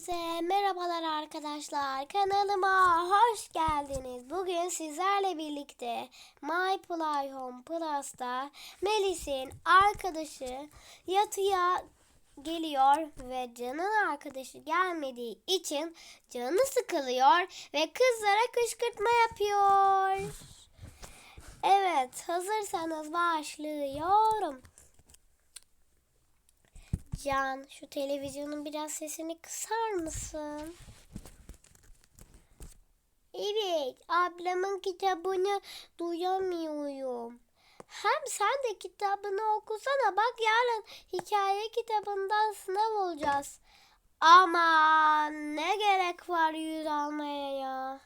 Hepinize merhabalar arkadaşlar. Kanalıma hoş geldiniz. Bugün sizlerle birlikte My Play Home Plus'ta Melis'in arkadaşı yatıya geliyor ve Can'ın arkadaşı gelmediği için canı sıkılıyor ve kızlara kışkırtma yapıyor. Evet, hazırsanız başlıyorum. Can, şu televizyonun biraz sesini kısar mısın? Evet, ablamın kitabını duyamıyorum. Hem sen de kitabını okusana. Bak yarın hikaye kitabından sınav olacağız. Ama ne gerek var yüz almaya ya?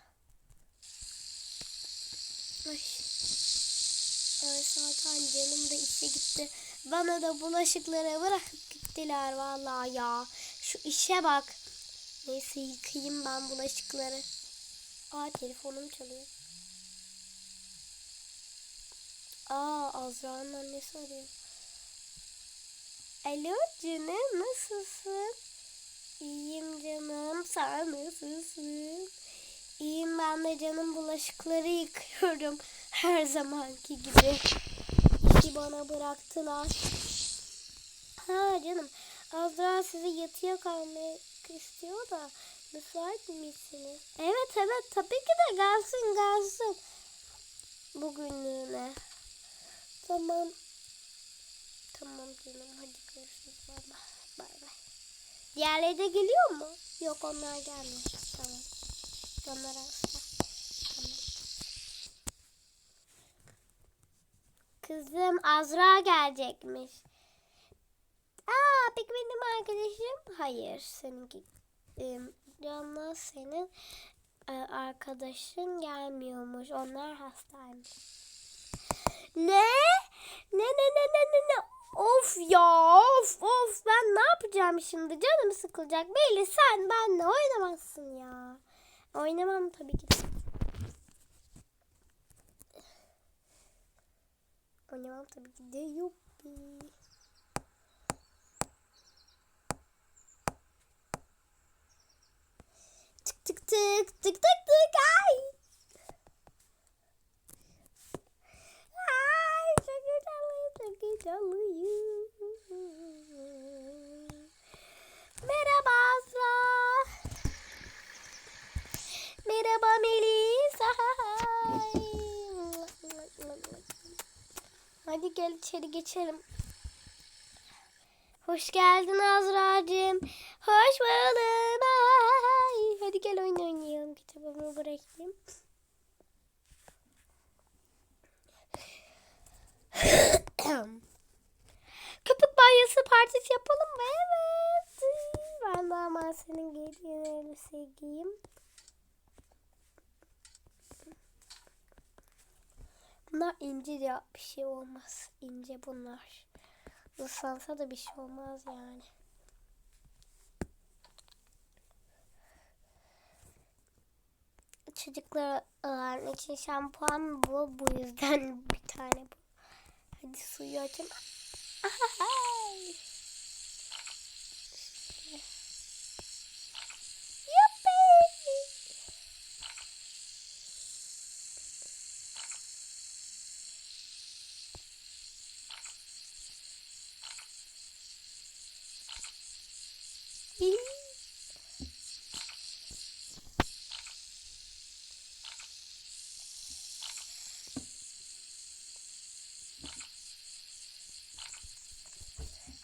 Ay. Ay zaten canım da işe gitti. Bana da bulaşıkları bırakıp gittiler vallahi ya. Şu işe bak. Neyse yıkayayım ben bulaşıkları. Aa telefonum çalıyor. Aa Azra'nın annesi arıyor. Alo canım nasılsın? İyiyim canım sen nasılsın? İyiyim ben de canım bulaşıkları yıkıyorum. Her zamanki gibi. Bana bıraktılar. Ha canım Azra sizi yatıya kalmak istiyor da müsait misiniz? Evet evet tabii ki de gelsin gelsin. Bugünlüğüne. Tamam. Tamam canım hadi görüşürüz. Bay bay. Bay bay. Diğerleri de geliyor mu? Yok onlar gelmiyor. Tamam. Onlar hasta. Tamam. Kızım Azra gelecekmiş. Aa peki benim arkadaşım? Hayır seninki. Ee, Canla senin e, arkadaşın gelmiyormuş. Onlar hastaymış. Ne? Ne ne ne ne ne ne? Of ya of of ben ne yapacağım şimdi canım sıkılacak. Belli sen benle oynamazsın ya. Oynamam tabii ki. De. Oynamam tabii ki de yuppi. Tık Gel içeri geçelim. Hoş geldin Azra'cığım. Hoş buldum. Ay. Hadi gel oyun oynayalım. Kitabımı bırakayım. Köpük banyosu partisi yapalım mı? Evet. Ben de ama senin giydiğin elbise giyeyim. Bunlar ince ya bir şey olmaz. İnce bunlar. Islansa da bir şey olmaz yani. Çocuklar için şampuan bu. Bu yüzden bir tane bu. Hadi suyu. Ahahay. Yuppi.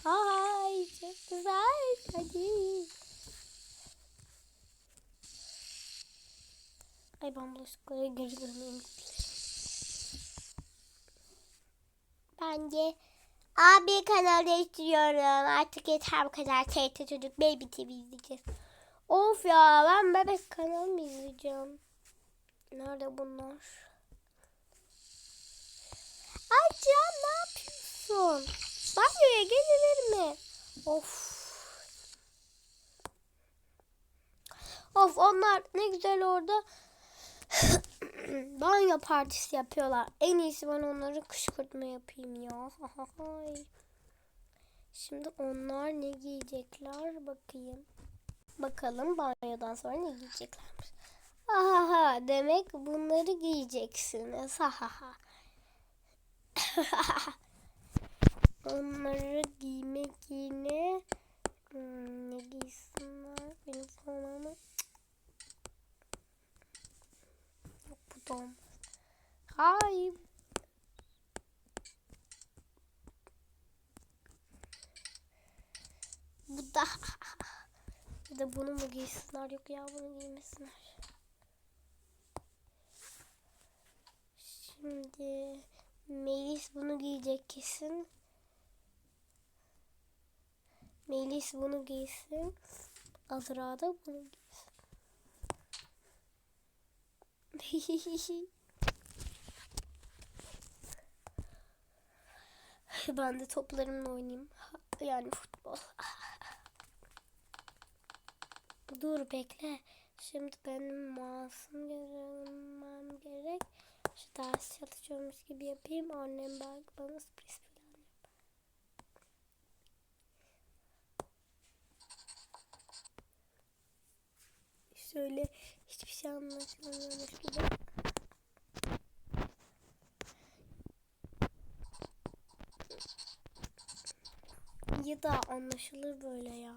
Ay çok güzel. Hadi. Ay ben bulaşıklara geri döneyim. Bence abi kanal değiştiriyorum. Artık yeter bu kadar TRT Çocuk Baby TV izleyeceğiz. Of ya ben bebek kanal mı izleyeceğim? Nerede bunlar? Ay Can ne yapıyorsun? Banyoya gelir mi? Of. Of onlar ne güzel orada banyo partisi yapıyorlar. En iyisi ben onları kışkırtma yapayım ya. Şimdi onlar ne giyecekler bakayım. Bakalım banyodan sonra ne giyeceklermiş. Ahaha demek bunları giyeceksiniz. Ahaha. Onları giymek yine hmm, ne giysinler benim sonunu olmaz. Hayır. Bu da bir de bunu mu giysinler yok ya bunu giymesinler. Şimdi Melis bunu giyecek kesin. Melis bunu giysin. Azra da bunu giysin. Ben de toplarımla oynayayım. Yani futbol. Dur bekle. Şimdi benim masum görünmem gerek. Şu ders çalışıyormuş gibi yapayım. Annem belki bana sürpriz falan yapar. Şöyle şey anlaşılmıyormuş gibi. Ya da anlaşılır böyle ya.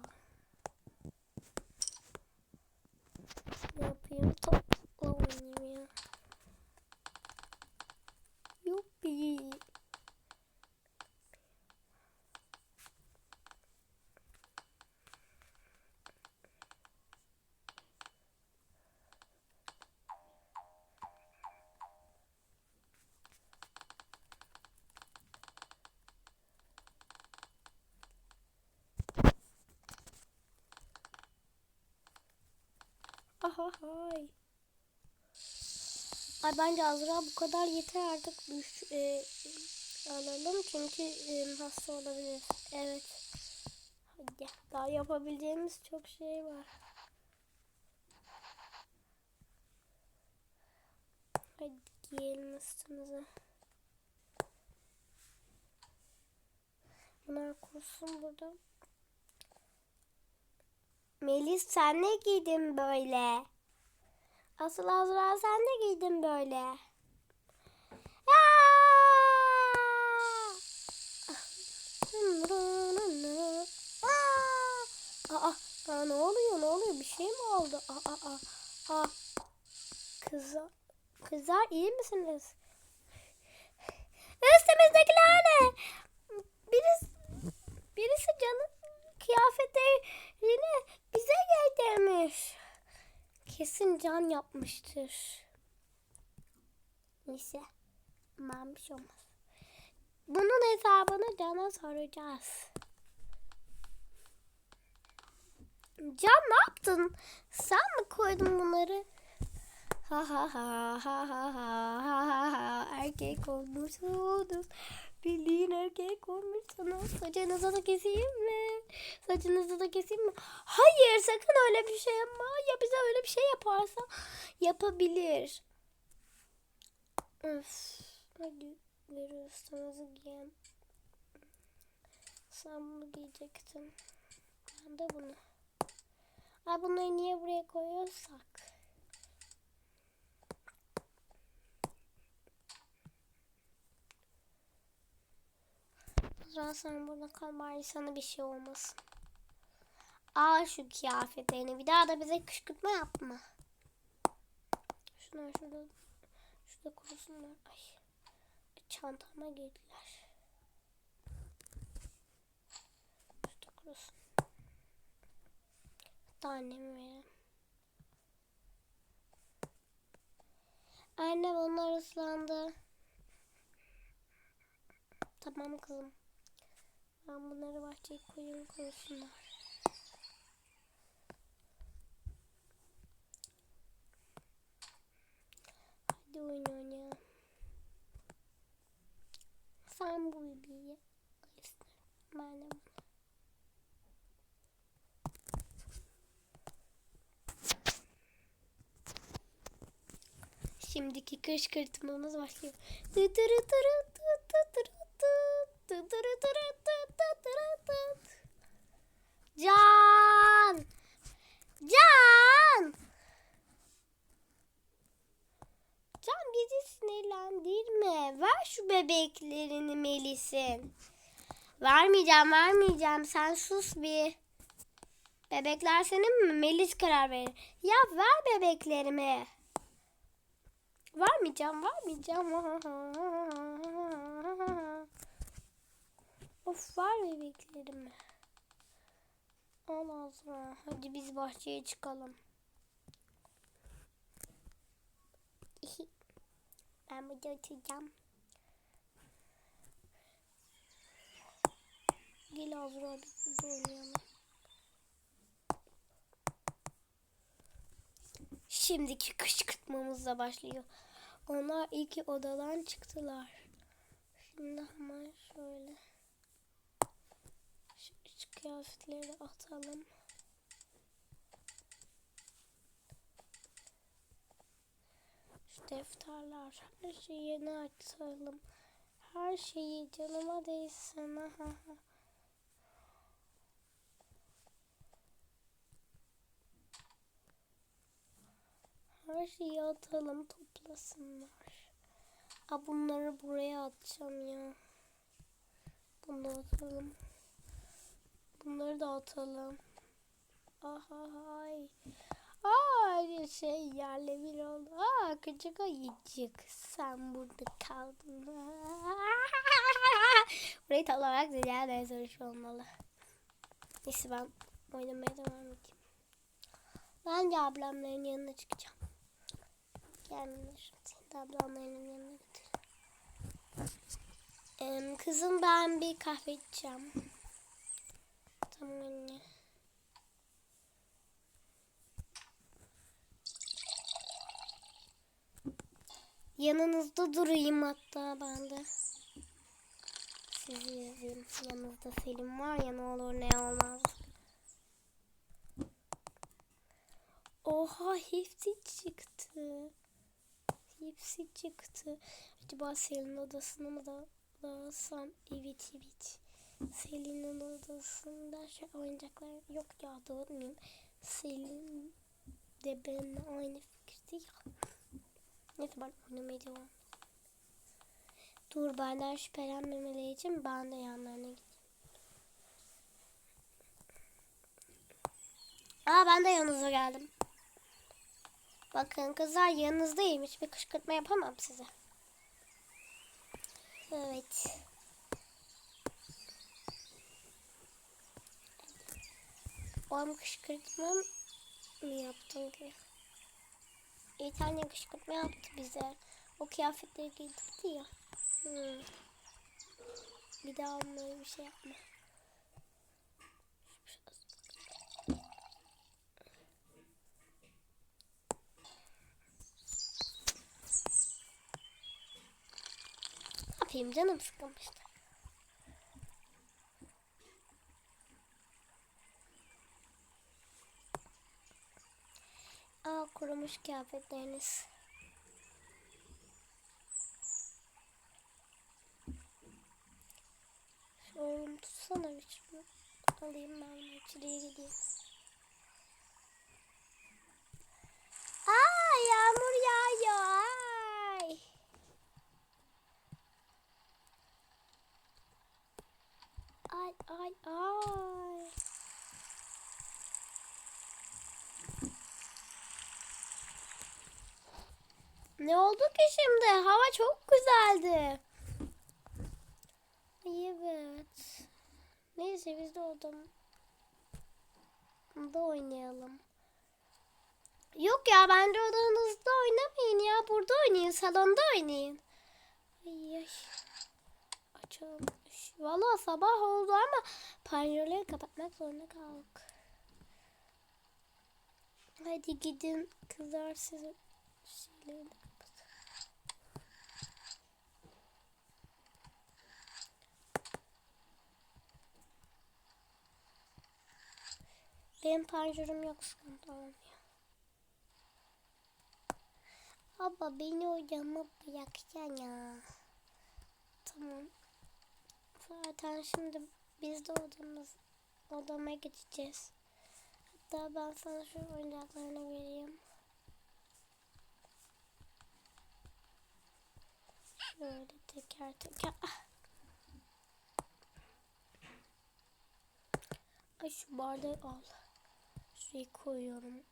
Ne yapayım? Topla oynayayım ya. Yuppi. Aha hay. Ay bence Azra bu kadar yeter artık düş, e, alalım çünkü e, hasta olabilir. Evet. Hadi daha yapabileceğimiz çok şey var. Hadi giyelim üstümüze. Bunlar kursun burada. Melis sen ne giydin böyle? Asıl Azra sen ne giydin böyle? Aa, aa, ne oluyor ne oluyor bir şey mi oldu? Aa, aa, aa. Kızlar, kızlar iyi misiniz? Üstümüzdekiler ne? Birisi, birisi canım kıyafetlerini bize gel demiş. Kesin can yapmıştır. Neyse. Aman bir şey olmaz. Bunun hesabını Can'a soracağız. Can ne yaptın? Sen mi koydun bunları? Ha ha ha ha ha ha ha ha erkek olmuşsunuz. Bildiğin erkek olmuşsunuz. Saçınızı da keseyim mi? Saçınızı da keseyim mi? Hayır sakın öyle bir şey yapma. Ya bize öyle bir şey yaparsa yapabilir. Öf. Hadi ver üstümüzü giyelim. Sen bunu giyecektin. Ben de bunu. Ay bunları niye buraya koyuyorsak? Azra sen burada kal bari sana bir şey olmasın. Al şu kıyafetlerini bir daha da bize kışkırtma yapma. Şunlar şurada şurada kurusunlar. Ay. Çantama girdiler. Şurada kurusun. Hatta anneme verelim. Anne onlar ıslandı. Tamam kızım. Ben bunları bahçeye koyayım koysunlar. Hadi oyun oynayalım. Sen bu bilgiyi Ben de bunu. Şimdiki kışkırtmamız başlıyor. Can. Can. Can bizi sinirlendirme. Ver şu bebeklerini Melis'in. Vermeyeceğim, vermeyeceğim. Sen sus bir. Bebekler senin mi? Melis karar verir. Ya ver bebeklerimi. Vermeyeceğim, vermeyeceğim. Of ver bebeklerimi. Al Azra. Hadi biz bahçeye çıkalım. Ben burada oturacağım. Gel Azra biz burada oynayalım. Şimdiki kışkırtmamızla başlıyor. Onlar iki odadan çıktılar. Şimdi hemen şöyle kıyafetleri atalım. Şu defterler her şeyi yeni açalım. Her şeyi canıma değsin. Ha, ha. Her şeyi atalım toplasınlar. Aa, bunları buraya atacağım ya. Bunu atalım. Bunları da atalım. Aha ay. Aa şey yerle bir oldu. Aa küçük ayıcık. Sen burada kaldın. Burayı tam olarak Zeliha Dezoriş olmalı. Neyse ben oynamaya devam edeyim. Ben de ablamların yanına çıkacağım. Gelmiyor. Seni de ablamların yanına götüreyim. Em, kızım ben bir kahve içeceğim. Tamam anne. Yanınızda durayım hatta ben de. Sizi yazayım. Yanınızda Selim var ya ne olur ne olmaz. Oha hepsi çıktı. Hepsi çıktı. Acaba Selin'in odasını mı da dağılsam? Evet evet. Selin'in odasında şu oyuncaklar yok ya dağıtmayayım. Selin de benimle aynı fikirde ya. Neyse ben oynamaya devam. Dur benden şüphelenmemeleri için ben de yanlarına gideyim. Aa ben de yanınıza geldim. Bakın kızlar yanınızdayım. Hiçbir kışkırtma yapamam size. Evet. Oğlum kışkırtma mı yaptın ki? Tane kışkırtma yaptı bize. O kıyafetleri giydirdi ya. Hmm. Bir daha onlara bir şey yapma. Ne yapayım canım sıkılmıştı. Aa kurumuş kıyafetleriniz. Oğlum tutsana bir şunu. Alayım ben içeriye gideyim. Aa yağmur yağıyor. Ay. Ay ay ay. Ne oldu ki şimdi? Hava çok güzeldi. Evet. Neyse biz de odamda oynayalım. Yok ya bence odanızda oynamayın ya. Burada oynayın. Salonda oynayın. Ay ay. Açalım. Valla sabah oldu ama pencereleri kapatmak zorunda kaldık. Hadi gidin kızlar sizin şeylerini Benim panjurum yok sıkıntı olmuyor. Abla beni odama bırakacaksın ya. Tamam. Zaten şimdi biz de odamız odama gideceğiz. Hatta ben sana şu oyuncaklarını vereyim. Şöyle teker teker. Ah. Ay şu bardağı al. Şuraya koyuyorum.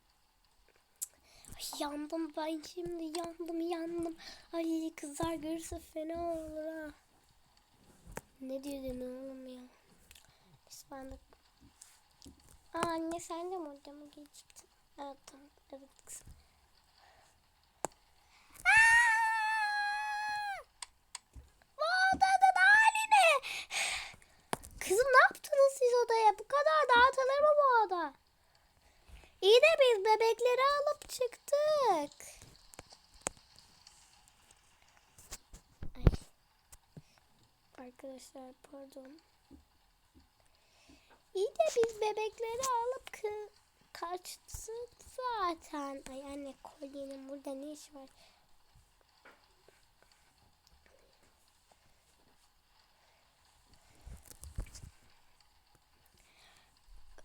Ay yandım ben şimdi yandım yandım. Ay kızlar görürse fena olur ha. Ne diyordun oğlum ya? Neyse ben de... Aa, anne sen de mi odama geçtin? Evet tamam. Evet kızım. Kızım ne yaptınız siz odaya? Bu kadar dağıtılır mı bu oda? İyi de biz bebekleri alıp çıktık. Arkadaşlar pardon. İyi de biz bebekleri alıp kaçtık zaten. Ay anne kolyenin burada ne işi var?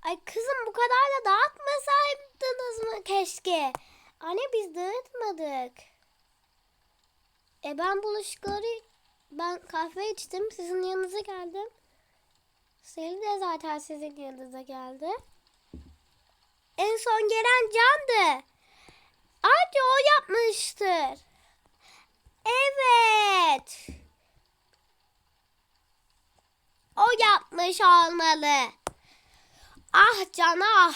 Ay kızım bu kadar da dağıtmasaydınız mı keşke? Anne biz dağıtmadık. E ben bulaşıkları ben kahve içtim sizin yanınıza geldim. Selin de zaten sizin yanınıza geldi. En son gelen Can'dı. Anca o yapmıştır. Evet. O yapmış olmalı. Ah Can ah.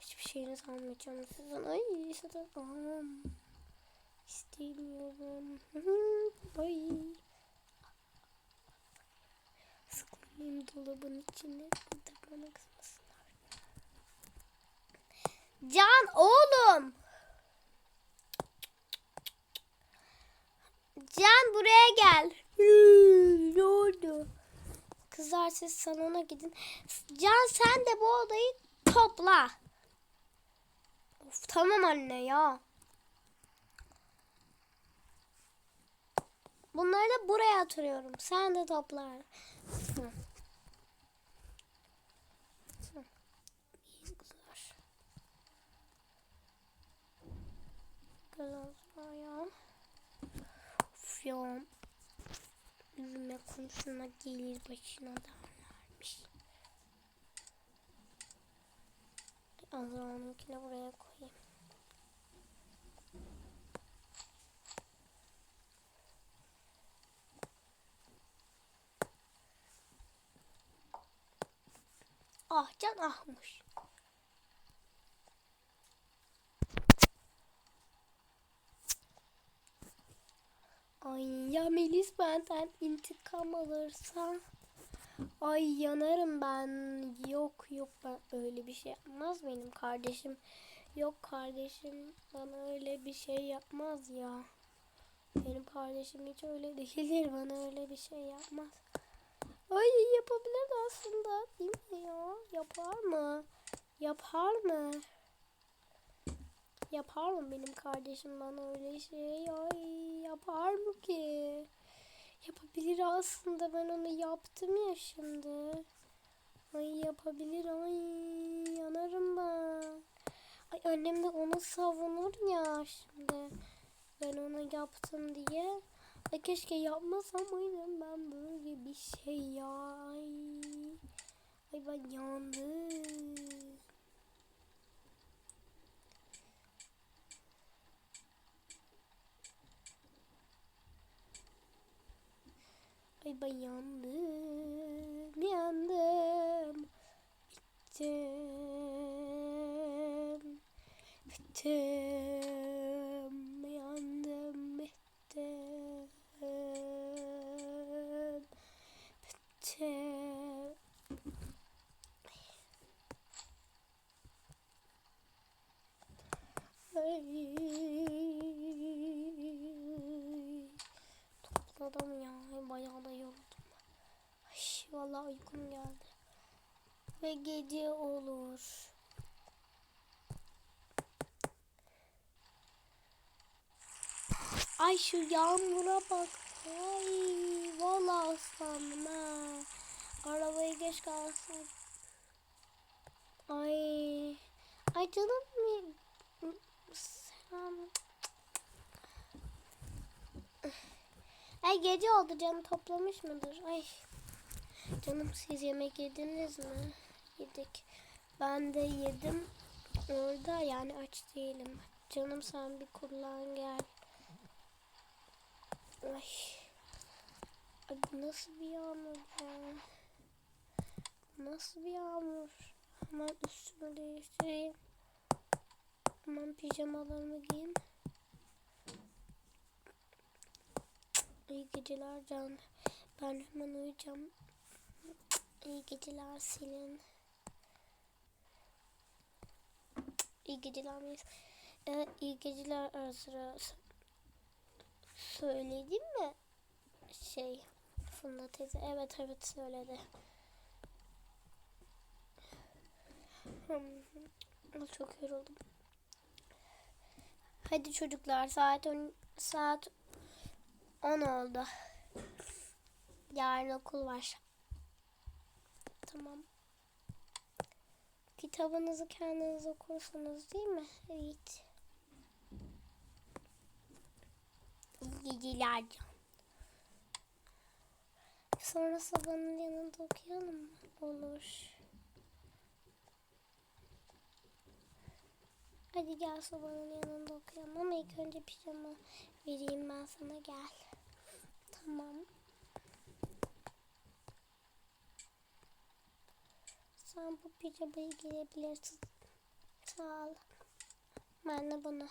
Hiçbir şeyinizi almayacağım sizin. Ay zaten. İstemiyorum. Ay. Sıkmayayım dolabın içine. Bir de bana kızmasınlar. Can oğlum. Can buraya gel. ne oldu? Kızlar siz salona gidin. Can sen de bu odayı topla. Of tamam anne ya. Bunları da buraya atıyorum. Sen de topla. Hı. Hı. İyi kızlar. Azra ya. Of ya. Üzülme konusuna gelir başına derlermiş. Azra'nınkini buraya koyayım. Ah can ahmış. Ay ya Melis benden intikam alırsa ay yanarım ben. Yok yok ben öyle bir şey yapmaz benim kardeşim. Yok kardeşim bana öyle bir şey yapmaz ya. Benim kardeşim hiç öyle değildir bana öyle bir şey yapmaz. Ay yapabilir aslında değil mi ya? Yapar mı? Yapar mı? Yapar mı benim kardeşim bana öyle şey? Ay yapar mı ki? Yapabilir aslında ben onu yaptım ya şimdi. Ay yapabilir ay yanarım ben. Ay annem de onu savunur ya şimdi. Ben ona yaptım diye. Ay keşke yapmasam mıydım ben böyle bir şey ya. Ay, ay ben yandım. Ay ben yandım, yandım. Bittim, bittim. Yandım, bittim. Bittim. Ay. Topladım ya. Bayağı da yoruldum. Ay, vallahi uykum geldi. Ve gece olur. Ay şu yağmura bak. Ay Vallahi ıslandım ha. Arabayı geç kalsın. Ay. Ay canım mi? Selam. Ay gece oldu canım toplamış mıdır? Ay. Canım siz yemek yediniz mi? Yedik. Ben de yedim. Orada yani aç değilim. Canım sen bir kullan gel. Ay. Bu nasıl bir yağmur ya? Nasıl bir yağmur? Hemen üstümü değiştireyim. Hemen pijamalarımı giyeyim. İyi geceler Can. Ben hemen uyuyacağım. İyi geceler Selin. İyi geceler miyiz? Ee, iyi geceler ara sıra söyledim mi? Şey Funda teyze. Evet evet söyledi. Hmm, Çok yoruldum. Hadi çocuklar saat on, saat 10 oldu. Yarın okul var. Tamam. Kitabınızı kendiniz okursunuz değil mi? Evet. İyi geceler. Sonra sabahın yanında okuyalım mı? Olur. Hadi gel sobanın yanında okuyalım ama ilk önce pijama vereyim ben sana gel. Tamam. Sen bu pijamayı giyebilirsin. Sağ ol. Ben de bunu.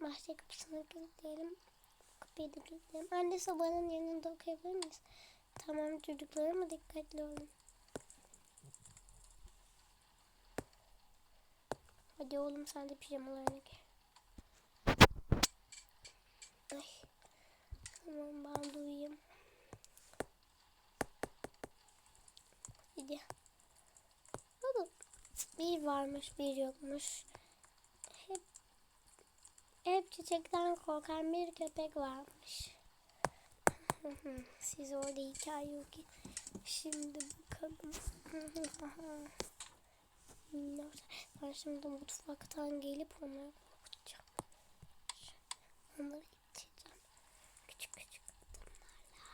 Bahçe kapısına kilitleyelim. Kapıyı da kilitleyelim. Anne sobanın yanında okuyabilir miyiz? Tamam çocuklar ama dikkatli olun. Hadi oğlum sen de pijamalarını giy. Ay. Tamam ben de uyuyayım. Hadi. Oğlum bir varmış bir yokmuş. Hep hep çiçekten korkan bir köpek varmış. Siz orada hikaye yok ki. Şimdi bakalım. Ben şimdi mutfaktan gelip onları korkutacağım. Onları iteceğim. Küçük küçük adımlarla. Ya!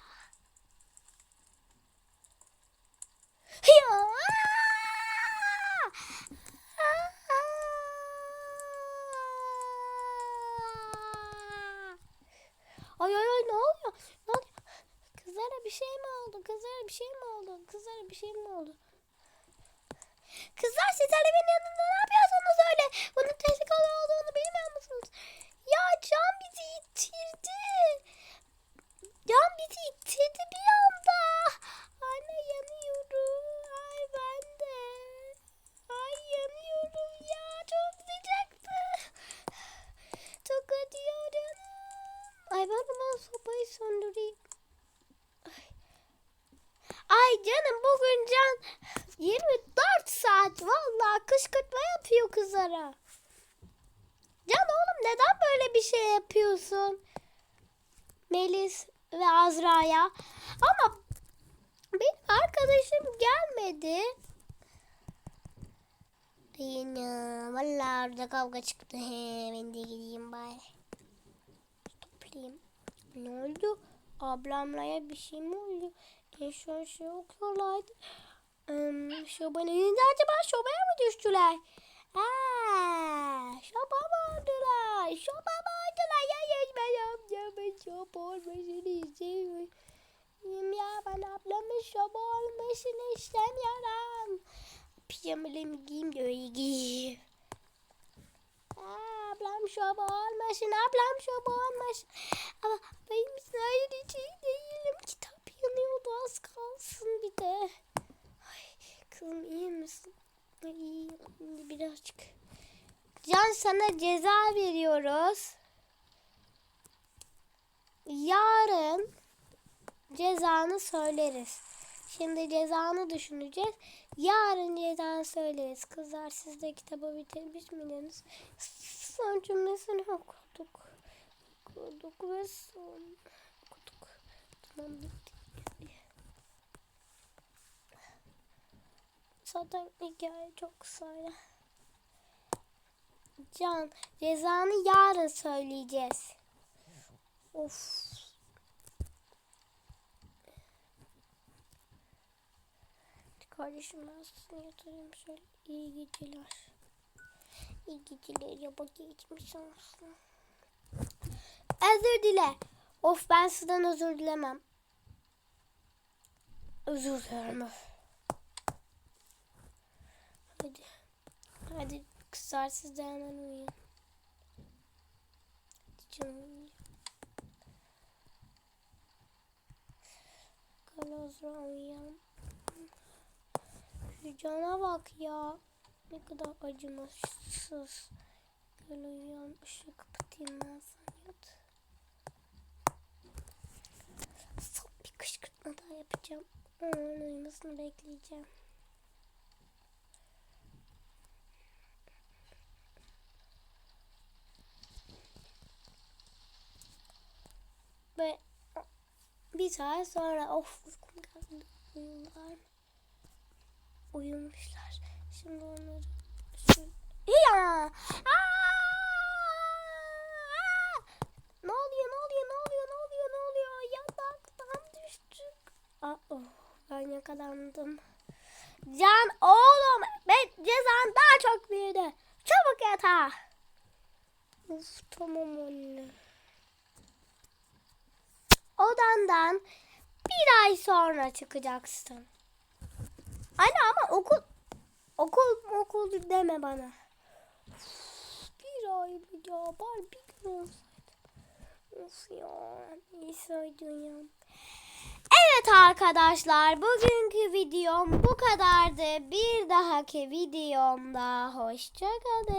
Ay ay ay ne oluyor? Ne oluyor? Kızlara bir şey mi oldu? Kızlara bir şey mi oldu? Kızlara bir şey mi oldu? Kızlar siz Alemin yanında ne yapıyorsunuz öyle? Bunun tehlikeli olduğunu bilmiyor musunuz? Ya Can bizi ittirdi. Can bizi ittirdi bir anda. Anne yanıyorum. Ay ben de. Ay yanıyorum ya. Çok sıcaktı. Çok acıyorum. Ay ben hemen sobayı söndüreyim. Ay. Ay canım bugün Can 24 saat vallahi kışkırtma yapıyor kızlara. Can oğlum neden böyle bir şey yapıyorsun? Melis ve Azra'ya. Ama benim arkadaşım gelmedi. Yine vallahi orada kavga çıktı. He, ben de gideyim bari. Toplayayım. Ne oldu? Ablamlaya bir şey mi oldu? E şu an şey okuyorlardı. Um, şobanın önünde acaba şobaya mı düştüler? Aa, şoba mı oldular? Şoba mı oldular? Ya ben ablamın şoba olmasını istemiyorum. Ya ben ablamın şoba olmasını istemiyorum. Pijamalarımı giyeyim de öyle giyeyim. Ablam şoba olmasın, ablam şoba olmasın. Ama benim için değilim. Kitap yanıyordu az kalsın bir de. Ay, kızım iyi misin? Birazcık. Can sana ceza veriyoruz. Yarın cezanı söyleriz. Şimdi cezanı düşüneceğiz. Yarın cezanı söyleriz. Kızlar siz de kitabı bitirmiş miydiniz? Son cümlesini okuduk. okuduk ve son okuduk. Tamam bitti. Zaten hikaye çok kısa. Can cezanı yarın söyleyeceğiz. Of. Kardeşim ben sizi yatırayım şöyle. İyi geceler. İyi geceler ya bak geçmiş olsun. Özür dile. Of ben sizden özür dilemem. Özür dilerim. Hadi. Hadi hemen uyuyun. Hadi canım uyuyun. Kalazra uyuyalım. Şu cana bak ya. Ne kadar acımasız. Gel uyuyalım. Işığı kapatayım ben sen yat. Son bir kışkırtma daha yapacağım. Onun uyumasını bekleyeceğim. Ve bir saat sonra of uykum geldi. Uyuyorlar. Uyumuşlar. Şimdi onları. Ya! Ne oluyor? Ne oluyor? Ne oluyor? Ne oluyor? Ne oluyor? Yataktan düştük. Aa, oh, ben yakalandım. Can oğlum ben cezan daha çok büyüdü. Çabuk yatağa. Uf tamam anne. Odandan bir ay sonra çıkacaksın. Anne ama okul okul okul deme bana. Bir ay mı ya? Bari bir gün olsaydı. Of ya. Neyse ya. Evet arkadaşlar bugünkü videom bu kadardı. Bir dahaki videomda hoşçakalın.